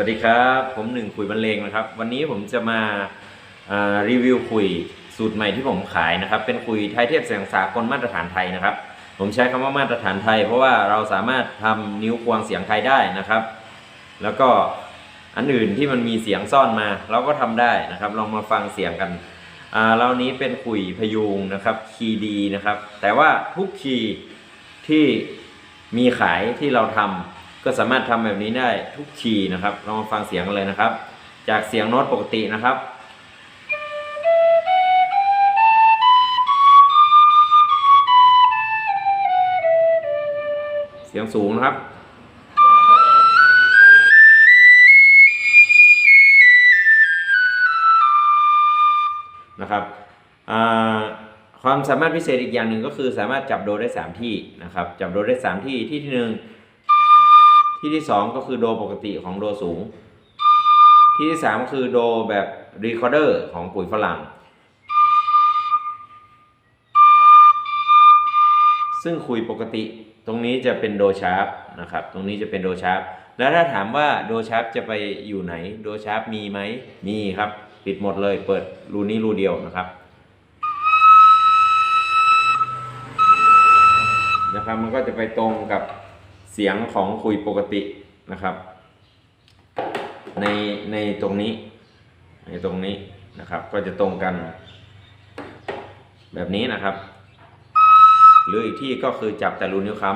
วัสดีครับ ผมหนึ่งคุยบรรเลงนะครับ วันนี้ผมจะมาารีวิวคุยสูตรใหม่ที่ผมขายนะครับ เป็นคุยไทยเทียบเสียงสากลมาตรฐานไทยนะครับ ผมใช้คำว่ามาตรฐานไทย เพราะว่าเราสามารถทำนิ้วควงเสียงไทยได้นะครับ แล้วก็อันอื่นที่มันมีเสียงซ่อนมาเราก็ทำได้นะครับ ลองมาฟังเสียงกันอ่าเรานี้เป็นคุยพยุงนะครับคีดีนะครับ แต่ว่าทุกคีที่มีขายที่เราทำ ก็สามารถทำแบบนี้ได้ทุกคีย์นะครับลองฟังเสียงกันเลยนะครับ จากเสียงโน้ตปกตินะครับเสียงสูงนะครับ นะครับความสามารถพิเศษอีกอย่างหนึ่งก็คือสามารถจับโดได้ 3 ที่นะครับ จับโดได้ 3 ที่ที่ที่หนึ่ง ที่ที่2ก็คือโดปกติของโดสูง ที่ที่3ก็คือโดแบบรีคอร์เดอร์ของปุ๋ยฝรั่ง ซึ่งคุยปกติตรงนี้จะเป็นโดชาร์ปนะครับ ตรงนี้จะเป็นโดชาร์ปแล้วถ้าถามว่าโดชาร์ปจะไปอยู่ไหน โดชาร์ปมีไหม มีครับ ปิดหมดเลย เปิดรูนี้รูเดียวนะครับนะครับมันก็จะไปตรงกับ เสียงของคุยปกตินะครับ ในในตรงนี้ ในตรงนี้นะครับ ก็จะตรงกัน แบบนี้นะครับ หรืออีกที่ก็คือจับแต่รูนิ้วค้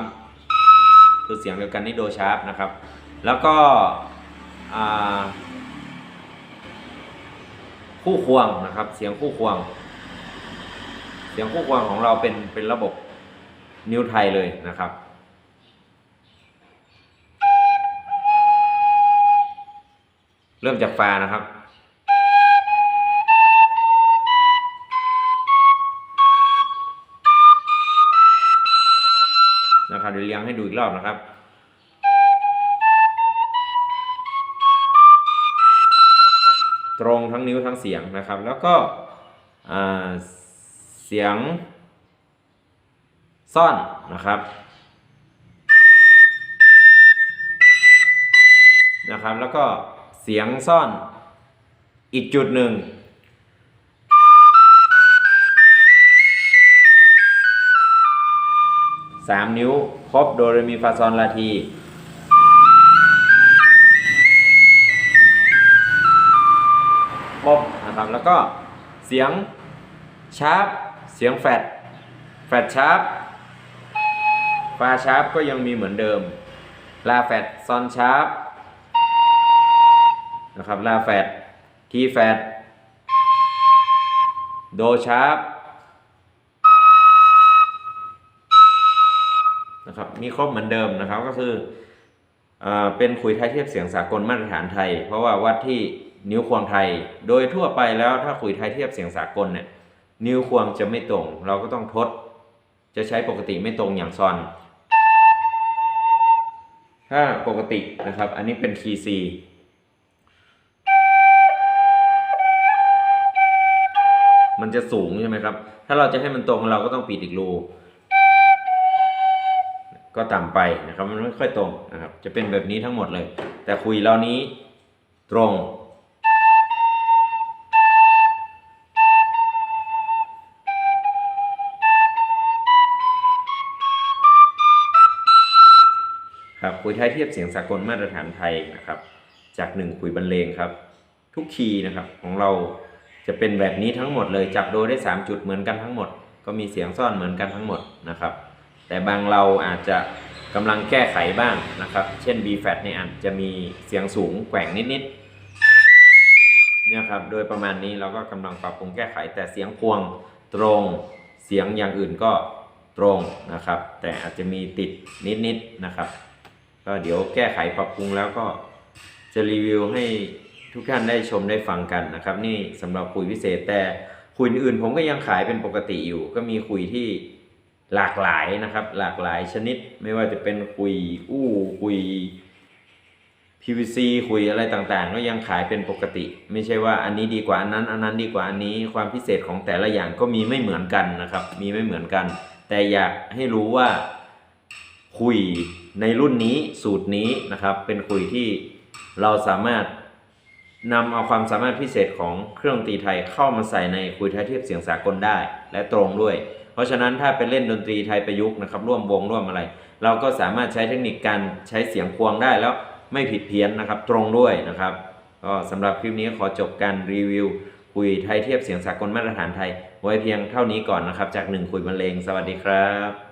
ำคือเสียงเดียวกันนี่โดชาร์ปนะครับ แล้วก็คู่ควงนะครับ เสียงคู่ควง เสียงคู่ควงของเราเป็นเป็นระบบนิ้วไทยเลยนะครับ เริ่มจากฟานะครับนะครับเดี๋ยวเลี้ยงให้ดูอีกรอบนะครับตรงทั้งนิ้วทั้งเสียงนะครับ แล้วก็เสียง ซ่อนนะครับนะครับแล้วก็ เสียงซ่อน อีกจุดหนึ่ง สามนิ้วครบโดเรมีฟาซอนลาทีครบนะครับแล้วก็เสียงชาร์ปเสียงแฟดแฟดชาร์ปฟาชาร์ปก็ยังมีเหมือนเดิม ลาแฟดซอนชาร์ป นะครับลาแฟดทีแฟดโดชาร์ปนะครับมีครบเหมือนเดิมนะครับก็คือเอเป็นคุยไทยเทียบเสียงสากลมาตรฐานไทย เพราะว่าวัดที่นิ้วควงไทย โดยทั่วไปแล้วถ้าคุยไทยเทียบเสียงสากลเนี่ยนิ้วควงจะไม่ตรง เราก็ต้องทด จะใช้ปกติไม่ตรงอย่างซอนถ้าปกตินะครับ อันนี้เป็นคีย์ C มันจะสูงใช่ไหมครับ ถ้าเราจะให้มันตรงเราก็ต้องปิดอีกรู ก็ต่ำไปนะครับ มันไม่ค่อยตรงนะครับ จะเป็นแบบนี้ทั้งหมดเลย แต่คุยเรานี้ตรงครับคุยไทยเทียบเสียงสากลมาตรฐานไทยนะครับ จากหนึ่งคุยบรรเลงครับ ทุกคีย์นะครับของเรา จะเป็นแบบนี้ทั้งหมดเลยจับโดยได้ 3 จุดเหมือนกันทั้งหมด ก็มีเสียงซ่อนเหมือนกันทั้งหมดนะครับ แต่บางเราอาจจะกำลังแก้ไขบ้างนะครับ เช่น B flat เนี่ยอาจจะมีเสียงสูงแกว่งนิดๆเนี่ยครับโดยประมาณนี้เราก็กำลังปรับปรุงแก้ไข แต่เสียงพวงตรงเสียงอย่างอื่นก็ตรงนะครับ แต่อาจจะมีติดนิดๆนะครับ ก็เดี๋ยวแก้ไขปรับปรุงแล้วก็จะรีวิวให้ ทุกท่านได้ชมได้ฟังกันนะครับ นี่สำหรับคุยพิเศษแต่คุยอื่นผมก็ยังขายเป็นปกติอยู่ ก็มีคุยที่หลากหลายนะครับ หลากหลายชนิด ไม่ว่าจะเป็นคุยอู้คุย PVC คุยอะไรต่างๆ ก็ยังขายเป็นปกติ ไม่ใช่ว่าอันนี้ดีกว่าอันนั้น อันนั้นดีกว่าอันนี้ความพิเศษของแต่ละอย่างก็มีไม่เหมือนกันนะครับ มีไม่เหมือนกัน แต่อยากให้รู้ว่าคุยในรุ่นนี้สูตรนี้นะครับ เป็นคุยที่เราสามารถ นำเอาความสามารถพิเศษของเครื่องดนตรีไทยเข้ามาใส่ในคุยไทยเทียบเสียงสากลได้ และตรงด้วย เพราะฉะนั้นถ้าไปเล่นดนตรีไทยประยุกต์นะครับร่วมวงร่วมอะไร เราก็สามารถใช้เทคนิคการใช้เสียงควงได้แล้วไม่ผิดเพี้ยนนะครับ ตรงด้วยนะครับก็สำหรับคลิปนี้ขอจบการรีวิว คุยไทยเทียบเสียงสากลมาตรฐานไทย ไว้เพียงเท่านี้ก่อนนะครับ จากหนึ่งคุยบรรเลงสวัสดีครับ